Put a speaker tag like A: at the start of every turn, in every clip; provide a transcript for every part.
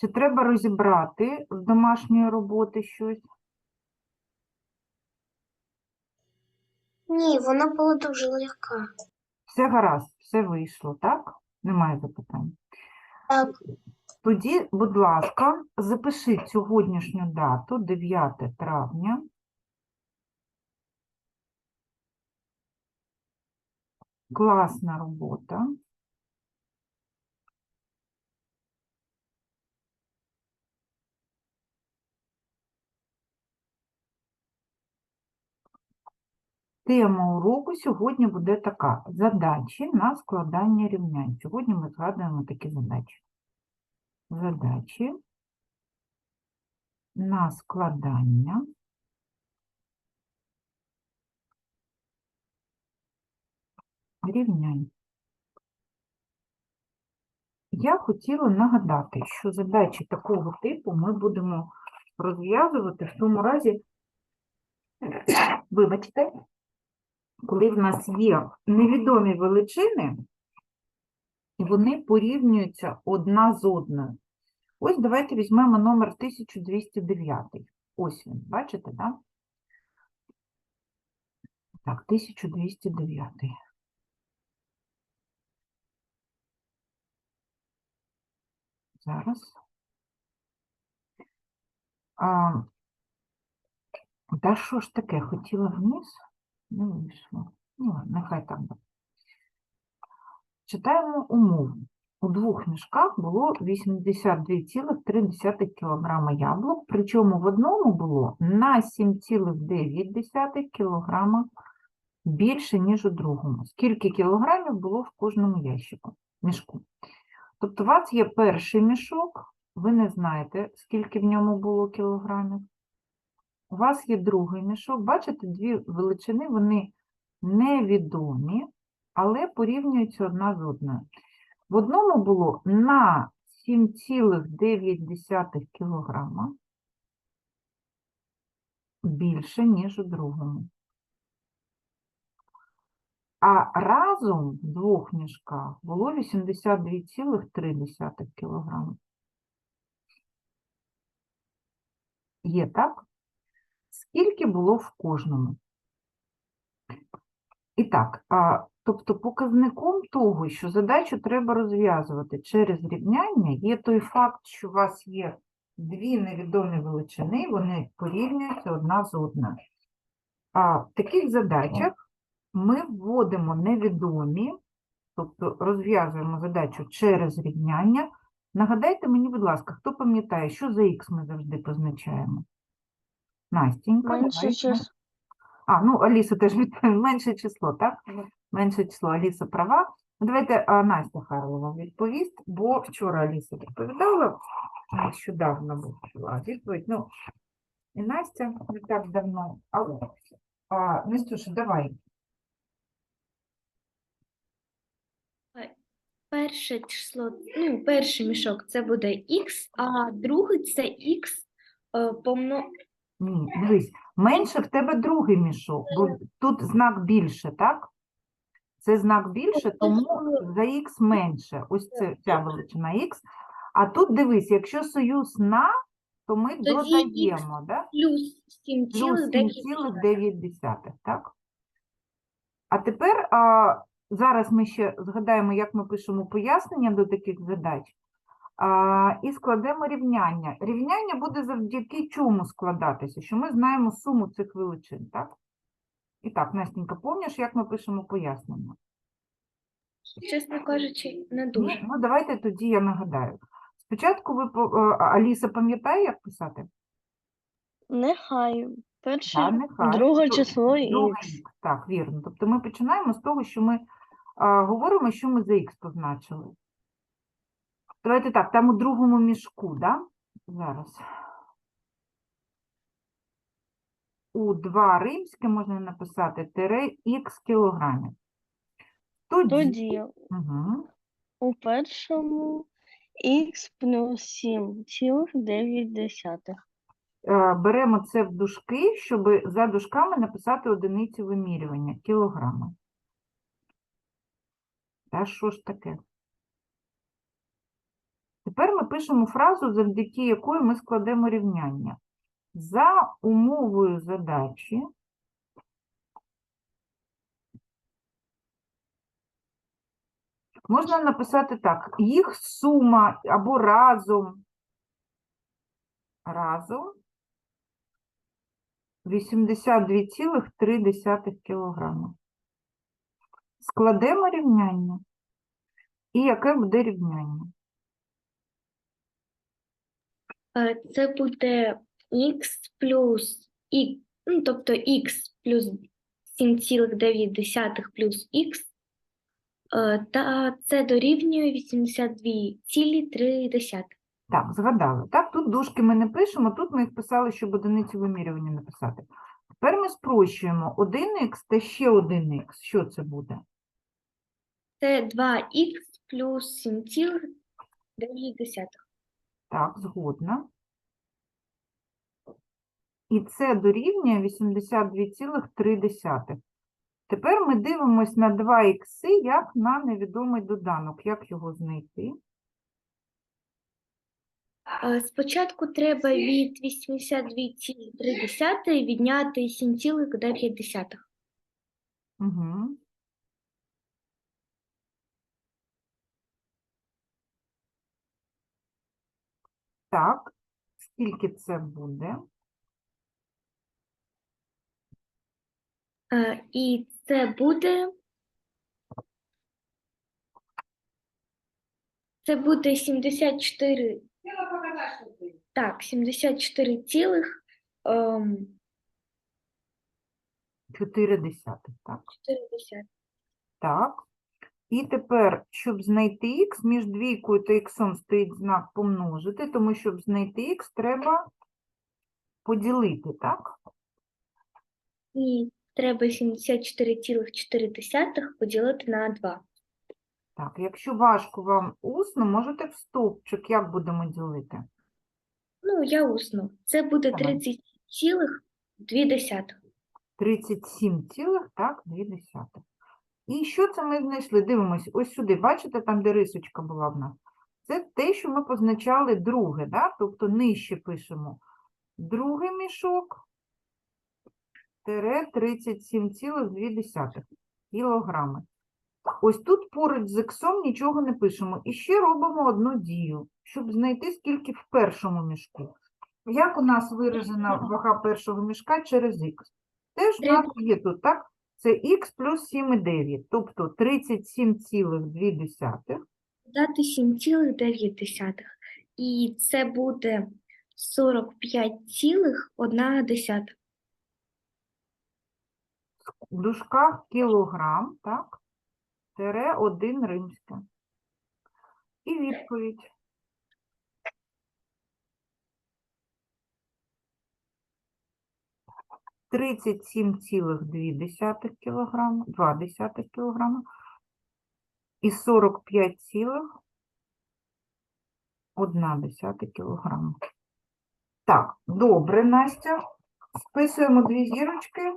A: Чи треба розібрати з домашньої роботи щось?
B: Ні, вона була дуже легка.
A: Все гаразд, все вийшло, так? Немає запитань.
B: Так,
A: Тоді, будь ласка, запишіть сьогоднішню дату, 9 травня. Класна робота. Тема уроку сьогодні буде така: задачі на складання рівнянь. Сьогодні ми згадуємо такі задачі. Задачі на складання рівнянь. Я хотіла нагадати, що задачі такого типу ми будемо розв'язувати в тому разі, вибачте, коли в нас є невідомі величини, і вони порівнюються одна з одною. Ось давайте візьмемо номер 1209. Ось він, бачите, так? Так, 1209. Зараз. А, та що ж таке, хотіла вниз? Не вийшло. Ну, ладно, нехай так буде. Читаємо умову. У двох мішках було 82,3 кг яблук, причому в одному було на 7,9 кг більше, ніж у другому. Скільки кілограмів було в кожному ящику, мішку? Тобто у вас є перший мішок, ви не знаєте, скільки в ньому було кілограмів. У вас є другий мішок, бачите, дві величини, вони невідомі, але порівнюються одна з одною. В одному було на 7,9 кілограма більше, ніж у другому. А разом в двох мішках було 82,3 кілограма. Є так? Скільки було в кожному? І так, а, тобто показником того, що задачу треба розв'язувати через рівняння, є той факт, що у вас є дві невідомі величини, вони порівнюються одна з одною. А в таких задачах ми вводимо невідомі, тобто розв'язуємо задачу через рівняння. Нагадайте мені, будь ласка, хто пам'ятає, що за х ми завжди позначаємо? Настенька,
B: менше
A: давай. А, ну, Аліса теж відповіла. Менше число, так? Менше число. Аліса права. Ну, Давайте а, Настя Харлова відповість, бо вчора Аліса відповідала, нещодавно була відповідь. Ну, і Настя не так давно. Але, а, Настюша, давай.
C: Перше число, ну, перший мішок це буде х, а другий це х е, помно...
A: Ні, дивись, менше в тебе другий мішок, бо тут знак більше, так? Це знак більше, тому за х менше. Ось це ця величина х. А тут дивись, якщо союз на, то ми
C: Тоді
A: додаємо, да?
C: плюс
A: плюс
C: 7,9.
A: 7,9, так? А тепер а, зараз ми ще згадаємо, як ми пишемо пояснення до таких задач. А, і складемо рівняння. Рівняння буде завдяки чому складатися? Що ми знаємо суму цих величин, так? І так, Настенька, пам'ятаєш, як ми пишемо пояснення?
C: Чесно кажучи, не дуже.
A: Ну, давайте тоді я нагадаю. Спочатку ви, по- е, Аліса пам'ятає, як писати?
D: Нехай. Перше,
A: Та, нехай.
D: друге
A: Дру-
D: число
A: друге
D: х.
A: х, Так, вірно. Тобто ми починаємо з того, що ми а, говоримо, що ми за х позначили. Давайте так, там у другому мішку, да? Зараз. У 2 римське можна написати тире х кілограмів. Тоді,
D: Тоді
A: Угу.
D: у першому х плюс 7,9.
A: Е, беремо це в дужки, щоб за дужками написати одиницю вимірювання кілограми. Та що ж таке? Тепер ми пишемо фразу, завдяки якої ми складемо рівняння. За умовою задачі можна написати так: їх сума або разом. Разом 82,3 кг. Складемо рівняння. І яке буде рівняння?
C: Е, Це буде х плюс і, ну, тобто х плюс 7,9 плюс х, е, та це дорівнює 82,3.
A: Так, згадали. Так, тут дужки ми не пишемо, тут ми їх писали, щоб одиницю вимірювання написати. Тепер ми спрощуємо 1х та ще 1х. Що це буде?
C: Це 2х плюс 7,9.
A: Так, згодна. І це дорівнює 82,3. Тепер ми дивимось на 2х як на невідомий доданок. Як його знайти?
C: Спочатку треба від 82,3 відняти 7,9.
A: Угу. Так, скільки це буде?
C: Е, І це буде. Це буде 74. Так, 74 цілих ем,
A: 4 десятих, так?
C: 4
A: Так. І тепер, щоб знайти х, між двійкою та х стоїть знак помножити, тому щоб знайти х, треба поділити, так?
C: І треба 74,4 поділити на 2.
A: Так, якщо важко вам усно, можете в стовпчик, як будемо ділити?
C: Ну, я усну. Це буде
A: Давай.
C: 30,2.
A: 37 так, 2 десятих. І що це ми знайшли? Дивимось, ось сюди, бачите, там, де рисочка була в нас? Це те, що ми позначали друге, да? тобто нижче пишемо другий мішок, тире 37,2 кілограми. Ось тут поруч з іксом нічого не пишемо. І ще робимо одну дію, щоб знайти, скільки в першому мішку. Як у нас виражена вага першого мішка через х? Теж у нас є тут, так? Це х плюс 7,9, тобто 37,2.
C: Дати 7,9. І це буде 45,1.
A: В дужках кілограм, так? Тире 1 римське. І відповідь. Тридцять сім цілих дві десятих кілограма, два десятих кілограма і сорок п'ять цілих одна. Так, добре, Настя. Списуємо дві зірочки.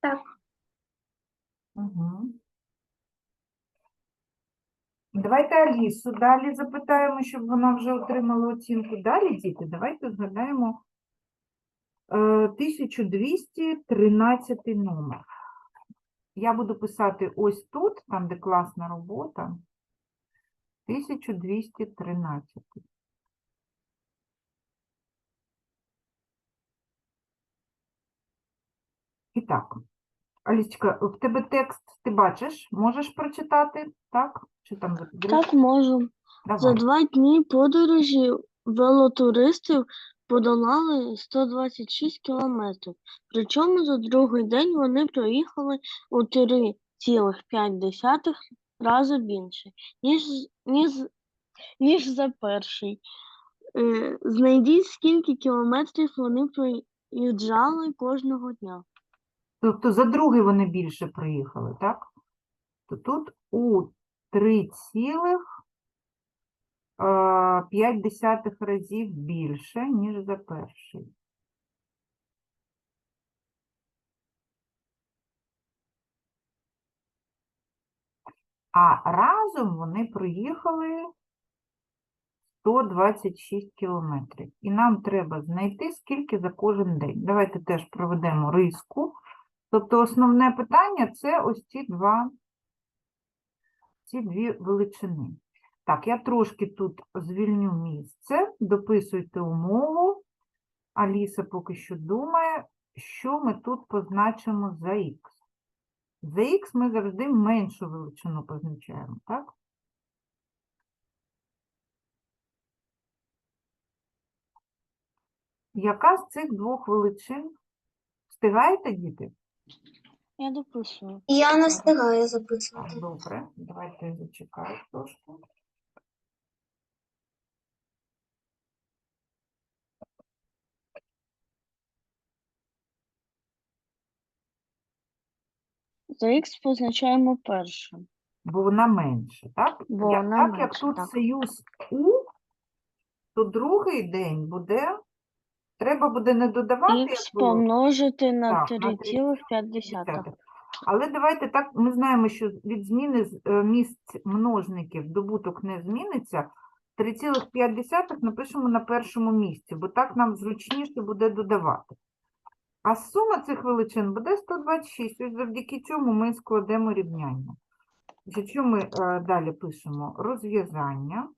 C: Так.
A: Угу. Давайте Алісу далі запитаємо, щоб вона вже отримала оцінку. Далі, діти, давайте згадаємо 1213 номер. Я буду писати ось тут, там, де класна робота. 1213. І так, Алісечка, в тебе текст ти бачиш? Можеш прочитати? Так? Чи там
D: Так можу. За два дні подорожі велотуристів подолали 126 кілометрів. Причому за другий день вони проїхали у 3,5 рази більше, ніж, ніж, ніж за перший. Е, Знайдіть, скільки кілометрів вони проїжджали кожного дня.
A: Тобто за другий вони більше приїхали, так? То тут у 3,5 разів більше, ніж за перший. А разом вони проїхали 126 кілометрів. І нам треба знайти, скільки за кожен день. Давайте теж проведемо риску. Тобто основне питання це ось ці два, ці дві величини. Так, я трошки тут звільню місце, дописуйте умову. Аліса поки що думає, що ми тут позначимо за х. За х ми завжди меншу величину позначаємо, так? Яка з цих двох величин? Встигаєте, діти?
D: Я дописую.
B: Я не встигаю записувати.
A: добре, давайте я зачекаю трошки.
D: Х позначаємо перше.
A: Бо вона менше, так?
D: Бо
A: Як-
D: вона
A: так, як тут
D: так.
A: союз У, то другий день буде, треба буде не додавати,
D: Х
A: було,
D: помножити на
A: Так, на
D: 3,5.
A: Але давайте так, ми знаємо, що від зміни з- е, місць множників добуток не зміниться. 3,5 напишемо на першому місці, бо так нам зручніше буде додавати. А сума цих величин буде 126. Ось завдяки цьому ми складемо рівняння. Що ми е, далі пишемо? Розв'язання.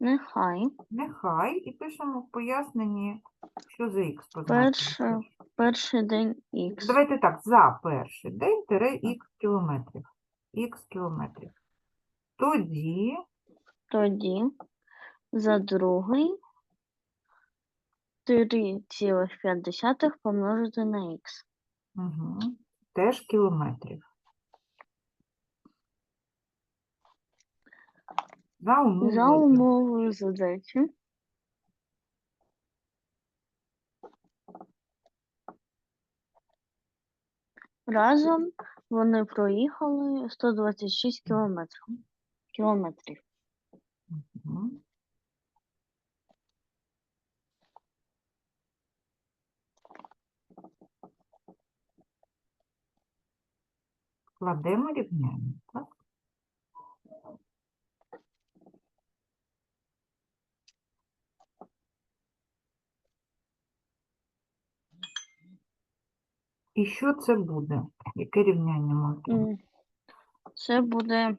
D: Нехай
A: Нехай і пишемо в поясненні, що за х позначено.
D: перший день х.
A: Давайте так, за перший день тире х кілометрів. Х кілометрів. Тоді
D: Тоді за другий 3,5 помножити на х.
A: угу, теж кілометрів. За умовою.
D: За умовою задачі разом вони проїхали 126 кілометрів. кілометрів.
A: Мгм. Кладемо рівняння, так? І що це буде? Яке рівняння ми отримаємо?
D: М, Це буде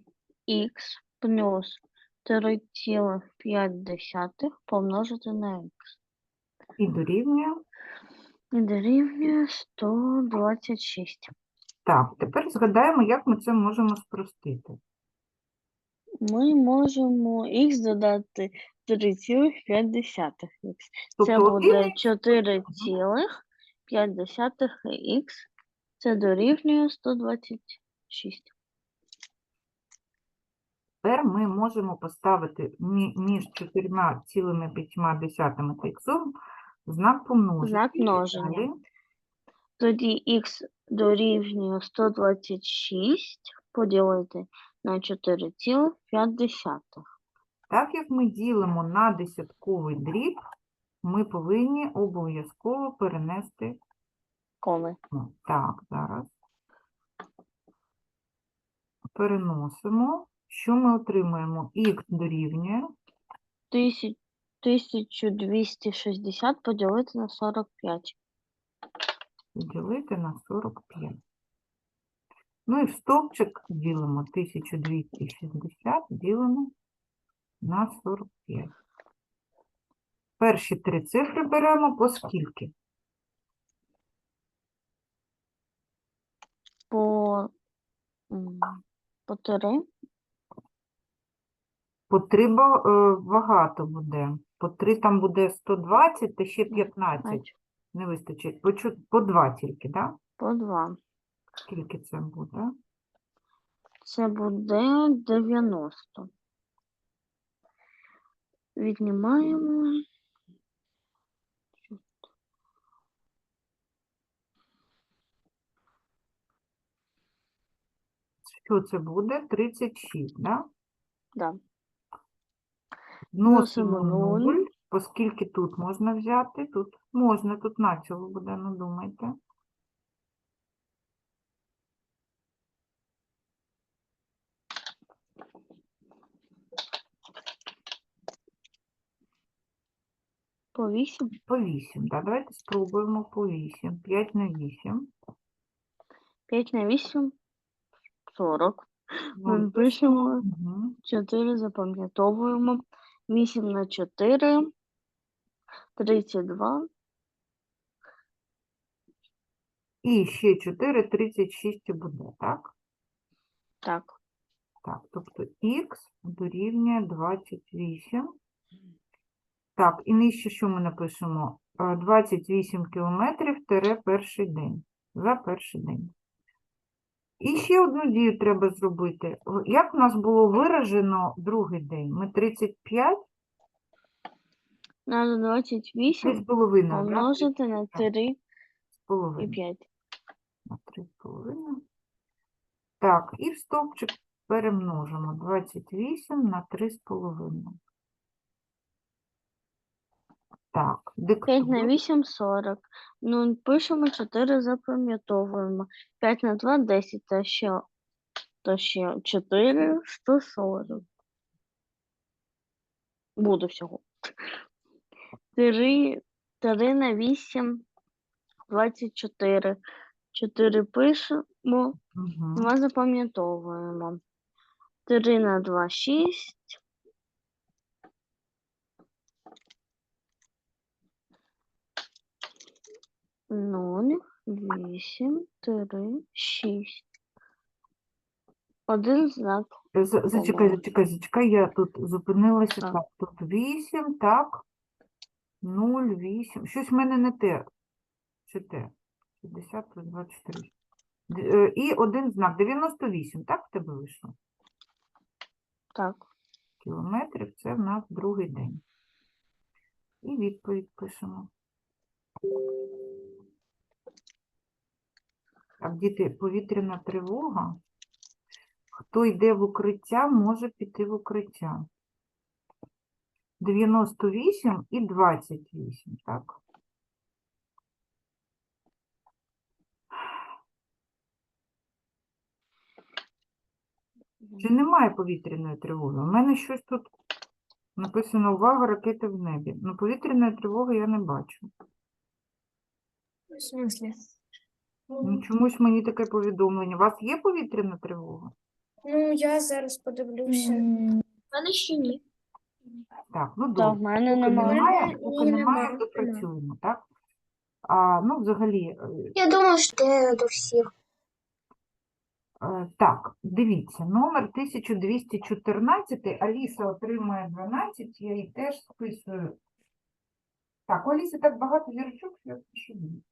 D: х плюс 3,5 помножити на х.
A: І дорівнює.
D: І дорівнює 126.
A: Так, тепер згадаємо, як ми це можемо спростити.
D: Ми можемо х додати 3,5 х. Це
A: Тобто
D: буде
A: один
D: 4,5 х. Це дорівнює 126.
A: Тепер ми можемо поставити мі- між 4,5 та х знак помноження.
D: Знак множення. Тоді х дорівнює 126 поділити на 4,5.
A: Так як ми ділимо на десятковий дріб, ми повинні обов'язково перенести.
D: Коми.
A: ну, Так, зараз. Переносимо. Що ми отримуємо? Х дорівнює.
D: 1260 поділити на 45.
A: Поділити на 45. Ну і в стовпчик ділимо 1260, ділимо на 45. Перші три цифри беремо по скільки?
D: По, по 3.
A: По 3 багато буде. По 3 там буде 120 та ще 15. Не вистачить. По, по 2 тільки, так? Да?
D: По 2.
A: Скільки це буде?
D: Це буде 90. Віднімаємо.
A: Що це буде? 36, так? Да?
D: Да.
A: Вносимо
D: Вносимо
A: 0,
D: нуль.
A: Оскільки тут можна взяти, тут можна, тут націло буде, ну думайте.
D: По 8?
A: По 8, так. Давайте спробуємо по 8. 5 на 8.
D: 5 на 8 40. Ми пишемо. 4 запам'ятовуємо. 8 на 4. 32.
A: І ще 4, 36 буде, так?
D: Так.
A: Так, тобто х дорівнює 28. Так, і нижче що ми напишемо? Е, 28 кілометрів тире перший день. За перший день. І ще одну дію треба зробити. Як у нас було виражено другий день? Ми 35
D: Надо 28
A: 3,5 да?
D: помножити на 3 і
A: 3,5
D: 5.
A: на 3,5. Так, і в стовпчик перемножимо 28 на 3,5. Так,
D: 5 на
A: диктуємо.
D: 8 – 40. Ну, пишемо 4, запам'ятовуємо. 5 на 2 – 10, та ще, та ще 4 – 140. Буде всього. 3, 3 на 8 – 24. 4 пишемо,
A: Мгм.
D: 2 запам'ятовуємо. 3 на 2 – 6. Нуль, вісім, три, шість. Один знак.
A: Зачекай, зачекай, зачекай, я тут зупинилася.
D: Так.
A: Так, тут 8, так, 0, 8. Щось в мене не те. Чи те? 50 плюс 24. Д- е, І один знак. 98, так в тебе вийшло?
D: Так.
A: Кілометрів це в нас другий день. І відповідь пишемо. Так, діти, повітряна тривога. Хто йде в укриття, може піти в укриття. 98 і 28, так? Чи немає повітряної тривоги? У мене щось тут написано увага, ракети в небі. Ну, повітряної тривоги я не бачу.
B: В смысле?
A: Ну, чомусь мені таке повідомлення. У вас є повітряна тривога?
B: Ну, я зараз подивлюся.
C: У мене ще ні.
A: Так, ну
D: Та в
A: добре.
D: мене
A: Поки
D: немає.
A: немає,
B: Ні,
A: поки
B: нема,
A: немає,
B: нема.
A: допрацюємо, так? А, ну, взагалі, е,
B: Я думаю, що ти до всіх.
A: Е, Так, дивіться, номер 1214, Аліса отримує 12, я їй теж списую. Так, у Аліси так багато зірочок, що я спишу їй.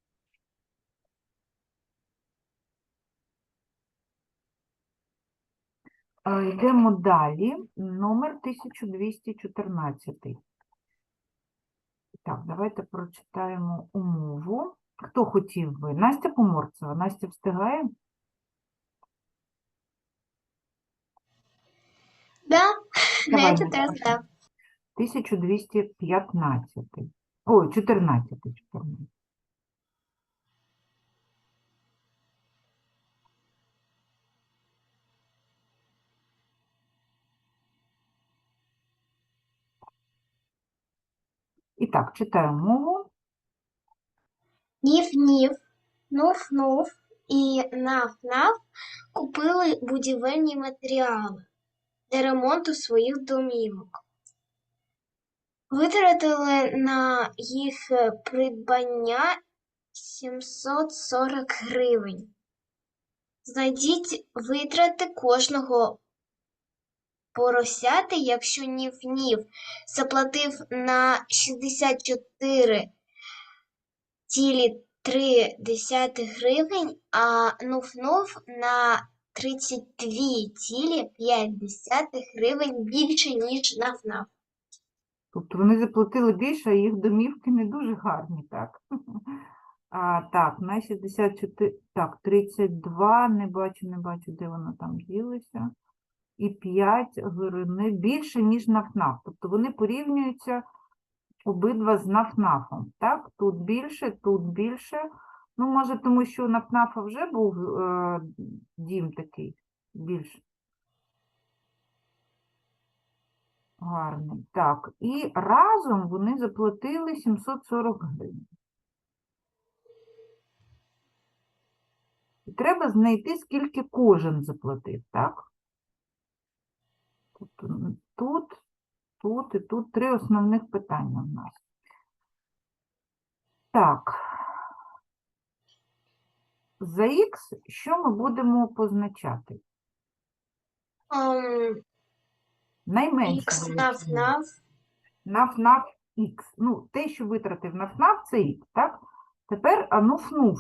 A: Йдемо далі. Номер 1214. Так, давайте прочитаємо умову. Хто хотів би? Настя Поморцева. Настя встигає?
B: Да?
A: Давай,
B: Навіть тест, так.
A: 1215. Ой, 14. 14. І так, читаю мову.
B: Нів-нів, нув-нув і нав-нав купили будівельні матеріали для ремонту своїх домівок. Витратили на їх придбання 740 гривень. Знайдіть витрати кожного поросяти, якщо нів-нів заплатив на 64 цілі 3 десятих гривень, а нув-нув на 32 цілі 5 десятих гривень більше, ніж нав-нав.
A: Тобто вони заплатили більше, а їх домівки не дуже гарні, так? А, так, на 64, так, 32, не бачу, не бачу, де воно там ділося. І 5 гривни більше, ніж нафнаф. Тобто вони порівнюються обидва з нафнафом. Так, тут більше, тут більше. Ну, може, тому що у нафнафа вже був е, дім такий більш. Гарний. Так, і разом вони заплатили 740 гривень. І треба знайти, скільки кожен заплатив, так? Тут, тут і тут три основних питання в нас. Так. За х що ми будемо позначати?
B: Ем,
A: Найменше.
B: Х
A: величину.
B: нав нав.
A: Наф-наф х. Ну, те, що витратив наф-наф, це х, так? Тепер а, нуф-нуф.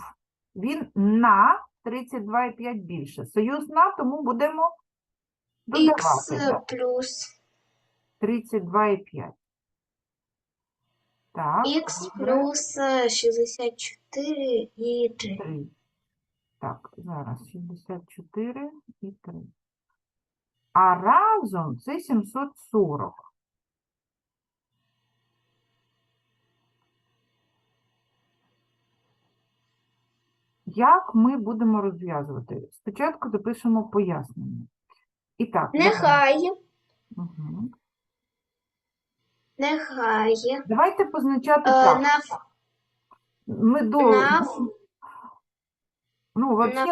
A: Він на 32,5 більше. Союз на, тому будемо
B: Х плюс
A: 32,5. Так,
B: Х
A: добре.
B: плюс е, 64 і 3.
A: 3. Так, зараз 64 і 3. А разом це 740. Як ми будемо розв'язувати? Спочатку запишемо пояснення. І так, давай.
B: Нехай,
A: Мгм.
B: нехай.
A: Давайте позначати
B: Е,
A: так.
B: нав
A: Ми до...
B: нав
A: Ну, вообще,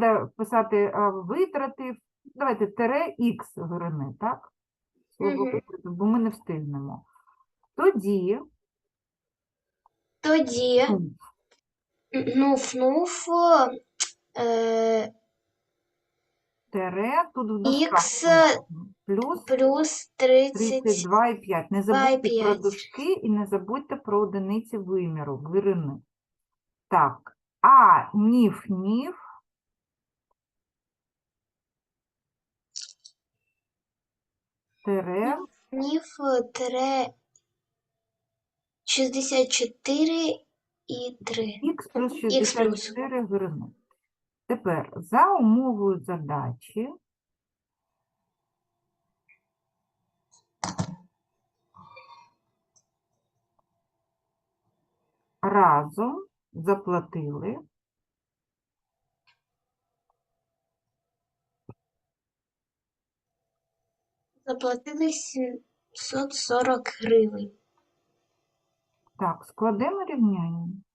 A: треба писати е, витрати, давайте тире х гривни, так? Слово
B: Мгм.
A: витрати, бо ми не встигнемо. Тоді
B: тоді
A: ну,
B: нуф нуф е,
A: тире тут в
B: Х,
A: дужках плюс
B: плюс 30.
A: 32,5. Не забудьте про
B: 2,5.
A: дужки і не забудьте про одиниці виміру, вирини. Так, а ніф-ніф тире
B: Нів тире 64 і 3.
A: х плюс
B: плюс.
A: 64 гривни. Тепер за умовою задачі разом заплатили
B: Заплатили 740 гривень.
A: Так, складемо рівняння.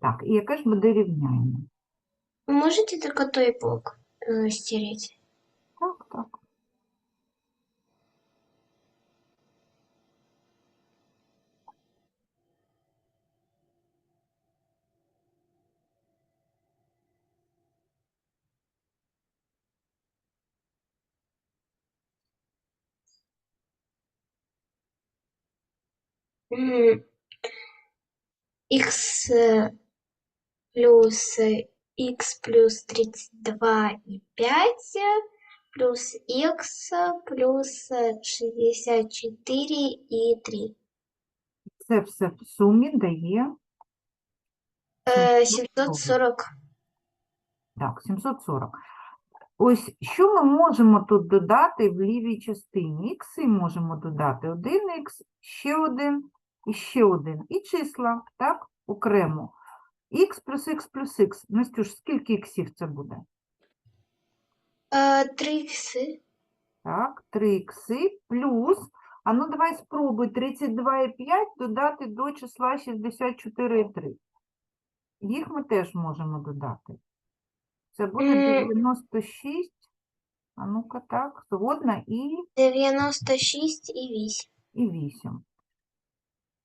A: Так, і яке ж буде рівняння?
B: Можете тільки той бок е, стерети?
A: Так, так.
B: М, Х е, плюс е, х плюс 32 і 5 плюс х плюс е, 64 і 3.
A: Це все в сумі дає
B: Е,
A: 740.
B: 740.
A: Так, 740. Ось що ми можемо тут додати в лівій частині? Ікси можемо додати. Один ікс, ще один і ще один. І числа, так, окремо. Х плюс х плюс х. Настюш, скільки іксів це буде?
B: Е, 3 х.
A: Так, 3 ікси плюс, а ну давай спробуй 32,5 додати до числа 64,3. Їх ми теж можемо додати. Це буде
B: М.
A: 96, а ну-ка так, згодна і,
B: 96 і 8.
A: і 8.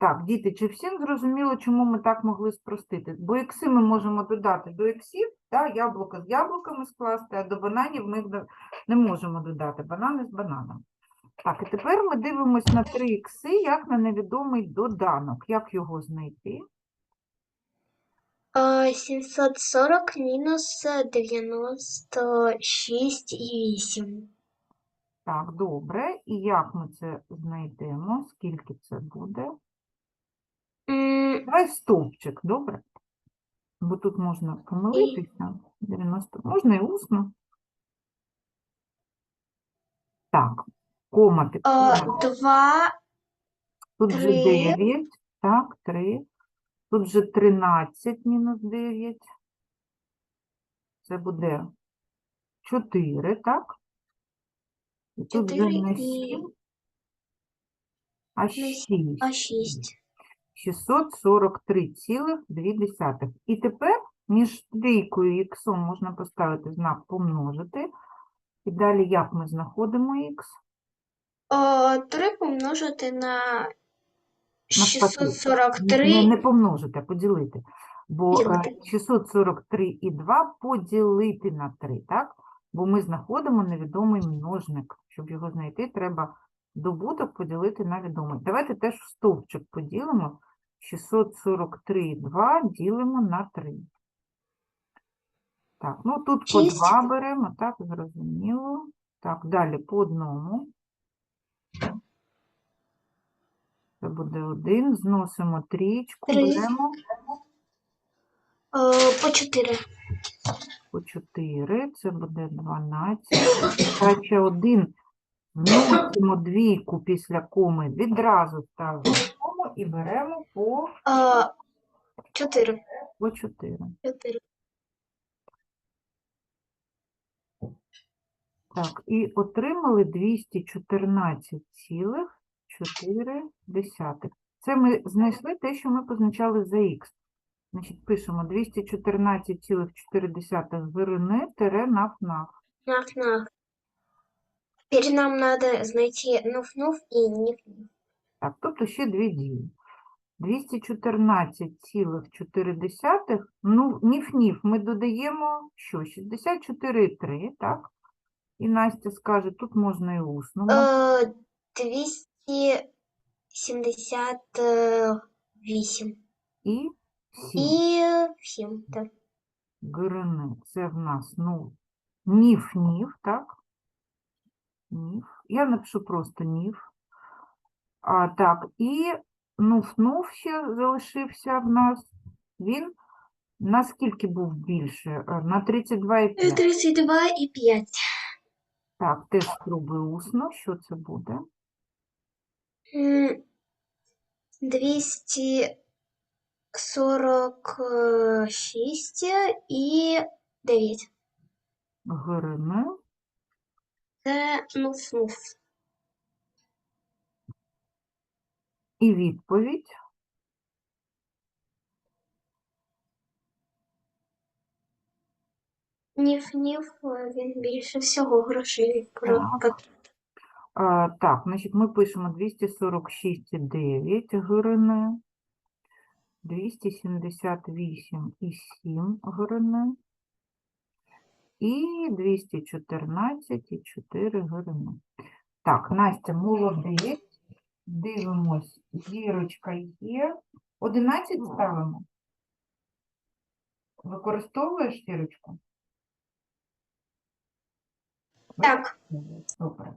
A: Так, діти, чи всім зрозуміло, чому ми так могли спростити? Бо ікси ми можемо додати до іксів, та, яблука з яблуками скласти, а до бананів ми не можемо додати банани з бананами. Так, і тепер ми дивимося на 3 ікси, як на невідомий доданок. Як його знайти?
B: Е, 740 мінус 96 і 8.
A: Так, добре. І як ми це знайдемо? Скільки це буде? Давай стовпчик, добре? Бо тут можна помилитися. 90. Можна і усно. Так, кома підходить.
B: 2
A: Тут вже
B: три.
A: 9. Так, 3. Тут же 13 мінус 9. Це буде 4, так? І тут вже
B: Чотири
A: не
B: і-
A: 7, а 6.
B: А 6.
A: 643,2. І тепер між трійкою і іксом можна поставити знак помножити. І далі як ми знаходимо х?
B: 3 помножити на
A: Навпаки.
B: 643.
A: Не, не помножити, а поділити. Бо е,
B: Поділити.
A: 643,2 поділити на 3, так? Бо ми знаходимо невідомий множник. Щоб його знайти, треба добуток поділити на відомий. Давайте теж стовпчик поділимо. 643,2 ділимо на 3. Так, ну тут
B: Шість.
A: по 2 беремо, так, зрозуміло. Так, далі по одному. Це буде 1. Зносимо трічку,
B: Три.
A: беремо
B: е, По 4.
A: по 4. Це буде 12. Тача 1 Вмістимо двійку після коми, відразу ставимо кому і беремо по
B: А, Чотири.
A: по 4.
B: Чотири.
A: Так, і отримали десятих. Це ми знайшли те, що ми позначали за х. Значить, пишемо 214,4 зирини тире нафнаф. наф
B: нах. Теперь нам надо знайти нуф-нуф і ніф-ніф.
A: Так, тобто ще дві дії. 214,4, ну, ніф-ніф, ми додаємо що? 64,3, так? І Настя скаже, тут можна і усно.
B: Е, 278.
A: І 7.
B: І 7, так.
A: Грини. Це в нас, ну, ніф-ніф, так? Ніф. Я напишу просто ніф. А, так, і нуф-нуф ще залишився в нас. Він наскільки був більше? Е, На 32,5.
B: 32 і 5.
A: Так, теж спробую усно. Що це буде?
B: М, 246 і 9.
A: Грини.
B: Це нуф-нуф.
A: І відповідь.
B: Ніф-ніф, він більше всього грошей про-
A: Так. А, так, значить, ми пишемо 246,9 гривни, 278,7 гривни і 214,4 гривни. Так, Настя, молодець. Дивимось, зірочка є. 11 ставимо. Використовуєш зірочку?
B: Так,
A: Супер.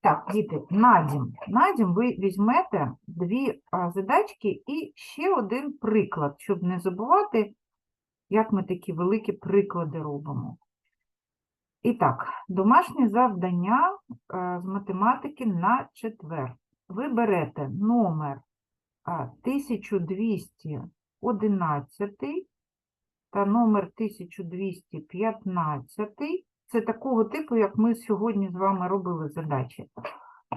A: Так, діти, надім. Надім ви візьмете дві задачки і ще один приклад, щоб не забувати, як ми такі великі приклади робимо. І так, домашнє завдання е, з математики на четвер. Ви берете номер 1211 та номер 1215. Це такого типу, як ми сьогодні з вами робили задачі.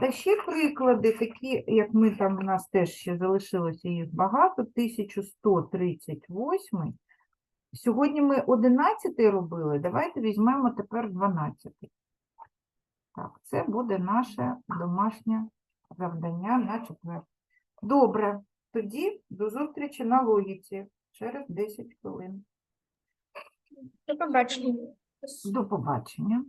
A: Та ще приклади, такі, як ми там, у нас теж ще залишилося їх багато, 1138. Сьогодні ми 11 робили, давайте візьмемо тепер 12. Так, це буде наше домашнє завдання на четвер. Добре, тоді до зустрічі на логіці через 10 хвилин.
B: До побачення.
A: До побачення.